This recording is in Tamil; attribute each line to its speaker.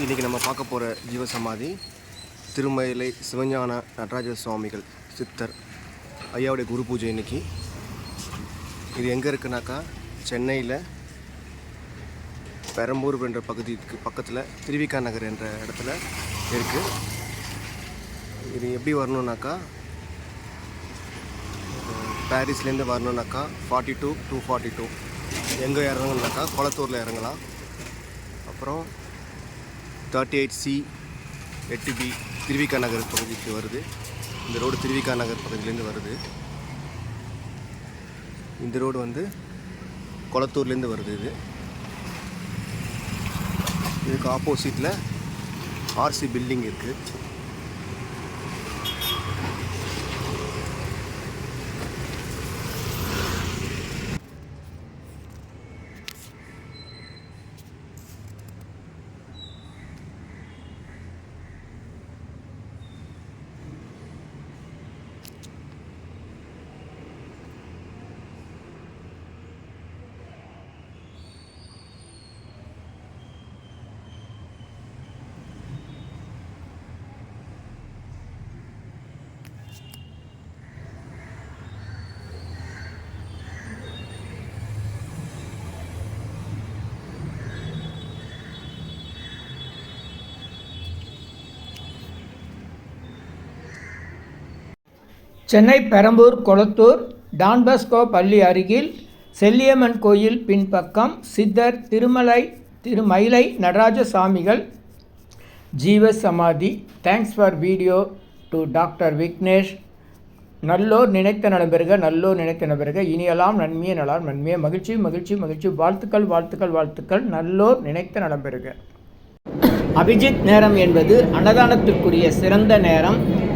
Speaker 1: இன்றைக்கி நம்ம பார்க்க போகிற ஜீவசமாதி திருமயிலை சிவஞான நடராஜ சுவாமிகள் சித்தர் ஐயாவுடைய குரு பூஜை இன்னைக்கு. இது எங்கே இருக்குனாக்கா சென்னையில் பெரம்பூர் என்ற பகுதிக்கு பக்கத்தில் திருவிக்கா நகர் என்ற இடத்துல இருக்குது இது எப்படி வரணுன்னாக்கா பாரிஸ்லேருந்து வரணுன்னாக்கா forty two two forty two எங்கே இறங்கணுன்னாக்கா குளத்தூரில் இறங்கலாம். அப்புறம் தேர்ட்டி எயிட் சி எட்டு பி திருவிக்கா நகர் பகுதிக்கு வருது. இந்த ரோடு திருவிக்கா நகர் பகுதியிலேருந்து வருது. இந்த ரோடு வந்து கொளத்தூர்லேருந்து வருது இது. இதுக்கு ஆப்போசிட்டில் ஆர்சி பில்டிங் இருக்குது
Speaker 2: சென்னை பெரம்பூர் கொளத்தூர் டான்பஸ்கோ பள்ளி அருகில் செல்லியம்மன் கோயில் பின்பக்கம் சித்தர் திருமலை திருமயிலை நடராஜ சாமிகள் ஜீவ சமாதி thanks for video to doctor Vignesh நல்லோர் நினைத்த நலம் நல்லோர் நினைத்த நலம் இனியெல்லாம் நன்மையே நலாம் நன்மையே. மகிழ்ச்சி மகிழ்ச்சி மகிழ்ச்சி. வாழ்த்துக்கள் வாழ்த்துக்கள் வாழ்த்துக்கள். நல்லோர் நினைத்த நலம்பெறுக அபிஜித் நேரம் என்பது அன்னதானத்திற்குரிய சிறந்த நேரம்.